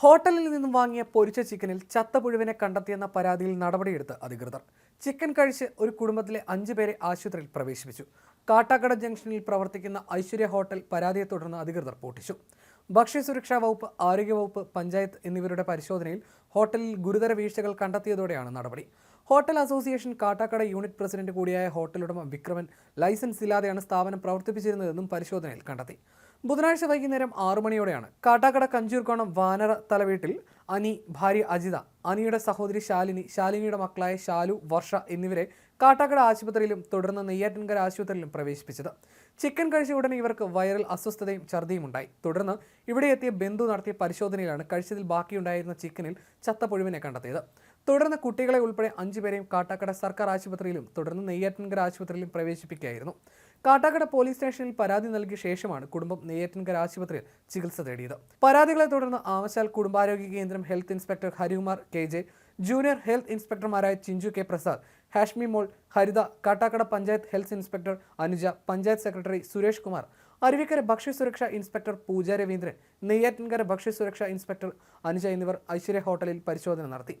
ഹോട്ടലിൽ നിന്നും വാങ്ങിയ പൊരിച്ച ചിക്കനിൽ ചത്ത പുഴുവിനെ കണ്ടെത്തിയെന്ന പരാതിയിൽ നടപടിയെടുത്ത് അധികൃതർ. ചിക്കൻ കഴിച്ച് ഒരു കുടുംബത്തിലെ അഞ്ചു പേരെ ആശുപത്രിയിൽ പ്രവേശിപ്പിച്ചു. കാട്ടാക്കട ജംഗ്ഷനിൽ പ്രവർത്തിക്കുന്ന ഐശ്വര്യ ഹോട്ടൽ പരാതിയെ തുടർന്ന് അധികൃതർ പൂട്ടിച്ചു. ഭക്ഷ്യസുരക്ഷാ വകുപ്പ് ആരോഗ്യവകുപ്പ് പഞ്ചായത്ത് എന്നിവരുടെ പരിശോധനയിൽ ഹോട്ടലിൽ ഗുരുതര വീഴ്ചകൾ കണ്ടെത്തിയതോടെയാണ് നടപടി. Hotel association Kattakkada unit president കൂടിയായ ഹോട്ടലുടമ വിക്രമൻ ലൈസൻസ് ഇല്ലാതെയാണ് സ്ഥാപനം പ്രവർത്തിപ്പിച്ചിരുന്നതെന്നും പരിശോധനയിൽ കണ്ടെത്തി. ബുധനാഴ്ച വൈകുന്നേരം ആറു മണിയോടെയാണ് കാട്ടാക്കട കഞ്ചൂർക്കോണം വാനര തലവീട്ടിൽ അനി ഭാര്യ അജിത അനിയുടെ സഹോദരി ശാലിനി ശാലിനിയുടെ മക്കളായ ശാലു വർഷ എന്നിവരെ കാട്ടാക്കട ആശുപത്രിയിലും തുടർന്ന് നെയ്യാറ്റിൻകര ആശുപത്രിയിലും പ്രവേശിപ്പിച്ചത്. ചിക്കൻ കഴിച്ച ഉടനെ ഇവർക്ക് വൈറൽ അസ്വസ്ഥതയും ഛർദിയും ഉണ്ടായി. തുടർന്ന് ഇവിടെ എത്തിയ ബന്ധു നടത്തിയ പരിശോധനയിലാണ് കഴിച്ചതിൽ ബാക്കിയുണ്ടായിരുന്ന ചിക്കനിൽ ചത്ത കണ്ടെത്തിയത്. തുടർന്ന് കുട്ടികളെ ഉൾപ്പെടെ അഞ്ചുപേരെയും കാട്ടാക്കട സർക്കാർ ആശുപത്രിയിലും തുടർന്ന് നെയ്യാറ്റിൻകര ആശുപത്രിയിലും പ്രവേശിപ്പിക്കുകയായിരുന്നു. കാട്ടാക്കട പോലീസ് സ്റ്റേഷനിൽ പരാതി നൽകിയ ശേഷമാണ് കുടുംബം നെയ്യാറ്റിൻകര ആശുപത്രിയിൽ ചികിത്സ തേടിയത്. പരാതികളെ തുടർന്ന് ആമശാൽ കുടുംബാരോഗ്യ കേന്ദ്രം health inspector Harikumar K J junior health ഇൻസ്പെക്ടർമാരായ Chinchu K Prasad Hashmi Mol Haritha Kattakkada panchayat health inspector Anuja panchayat secretary Suresh Kumar Aruvikkara ഭക്ഷ്യസുരക്ഷാ ഇൻസ്പെക്ടർ പൂജ രവീന്ദ്രൻ നെയ്യാറ്റിൻകര ഭക്ഷ്യസുരക്ഷാ ഇൻസ്പെക്ടർ അനുജ എന്നിവർ ഐശ്വര്യ ഹോട്ടലിൽ പരിശോധന നടത്തി.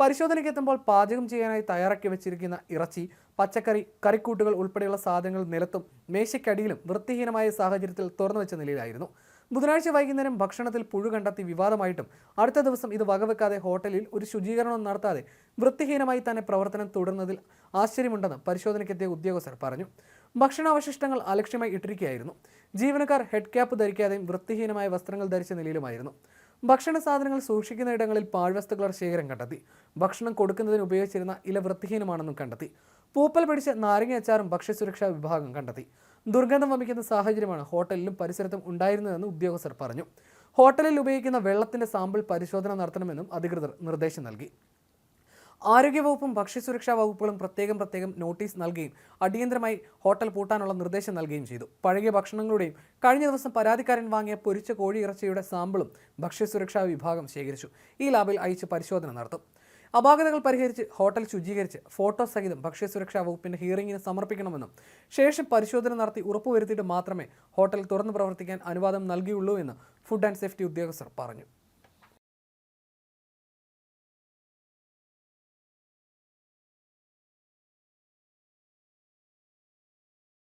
പരിശോധനയ്ക്ക് എത്തുമ്പോൾ പാചകം ചെയ്യാനായി തയ്യാറാക്കി വെച്ചിരിക്കുന്ന ഇറച്ചി പച്ചക്കറി കറിക്കൂട്ടുകൾ ഉൾപ്പെടെയുള്ള സാധനങ്ങൾ നിലത്തും മേശയ്ക്കടിയിലും വൃത്തിഹീനമായ സാഹചര്യത്തിൽ തുറന്നു വെച്ച നിലയിലായിരുന്നു. ബുധനാഴ്ച വൈകുന്നേരം ഭക്ഷണത്തിൽ പുഴു കണ്ടെത്തി വിവാദമായിട്ടും അടുത്ത ദിവസം ഇത് വകവെക്കാതെ ഹോട്ടലിൽ ഒരു ശുചീകരണം നടത്താതെ വൃത്തിഹീനമായി തന്നെ പ്രവർത്തനം തുടർന്നതിൽ ആശ്ചര്യമുണ്ടെന്ന് പരിശോധനയ്ക്കെത്തിയ ഉദ്യോഗസ്ഥർ പറഞ്ഞു. ഭക്ഷണാവശിഷ്ടങ്ങൾ അലക്ഷ്യമായി ഇട്ടിരിക്കുകയായിരുന്നു ജീവനക്കാർ ഹെഡ് ക്യാപ്പ് ധരിക്കാതെയും വൃത്തിഹീനമായ വസ്ത്രങ്ങൾ ധരിച്ച നിലയിലുമായിരുന്നു. ഭക്ഷണ സാധനങ്ങൾ സൂക്ഷിക്കുന്ന ഇടങ്ങളിൽ പാഴ്വസ്തുക്കളുടെ ശേഖരം കണ്ടെത്തി. ഭക്ഷണം കൊടുക്കുന്നതിന് ഉപയോഗിച്ചിരുന്ന ഇല വൃത്തിഹീനമാണെന്നും കണ്ടെത്തി. പൂപ്പൽ പിടിച്ച നാരങ്ങ അച്ചാറും ഭക്ഷ്യസുരക്ഷാ വിഭാഗം കണ്ടെത്തി. ദുർഗന്ധം വമിക്കുന്ന സാഹചര്യമാണ് ഹോട്ടലിലും പരിസരത്തും ഉണ്ടായിരുന്നതെന്ന് ഉദ്യോഗസ്ഥർ പറഞ്ഞു. ഹോട്ടലിൽ ഉപയോഗിക്കുന്ന വെള്ളത്തിന്റെ സാമ്പിൾ പരിശോധന നടത്തണമെന്നും അധികൃതർ നിർദ്ദേശം നൽകി. ആരോഗ്യവകുപ്പും ഭക്ഷ്യസുരക്ഷാ വകുപ്പുകളും പ്രത്യേകം പ്രത്യേകം നോട്ടീസ് നൽകുകയും അടിയന്തരമായി ഹോട്ടൽ പൂട്ടാനുള്ള നിർദ്ദേശം നൽകുകയും ചെയ്തു. പഴകിയ ഭക്ഷണങ്ങളുടെയും കഴിഞ്ഞ ദിവസം പരാതിക്കാരൻ വാങ്ങിയ പൊരിച്ച കോഴി ഇറച്ചിയുടെ സാമ്പിളും ഭക്ഷ്യസുരക്ഷാ വിഭാഗം ശേഖരിച്ചു. ഈ ലാബിൽ അയച്ച് പരിശോധന നടത്തും. അപാകതകൾ പരിഹരിച്ച് ഹോട്ടൽ ശുചീകരിച്ച് ഫോട്ടോ സഹിതം ഭക്ഷ്യസുരക്ഷാ വകുപ്പിന്റെ ഹിയറിംഗിന് സമർപ്പിക്കണമെന്നും ശേഷം പരിശോധന നടത്തി ഉറപ്പുവരുത്തിയിട്ട് മാത്രമേ ഹോട്ടൽ തുറന്നു പ്രവർത്തിക്കാൻ അനുവാദം നൽകിയുള്ളൂ എന്ന് ഫുഡ് ആൻഡ് സേഫ്റ്റി ഉദ്യോഗസ്ഥർ പറഞ്ഞു.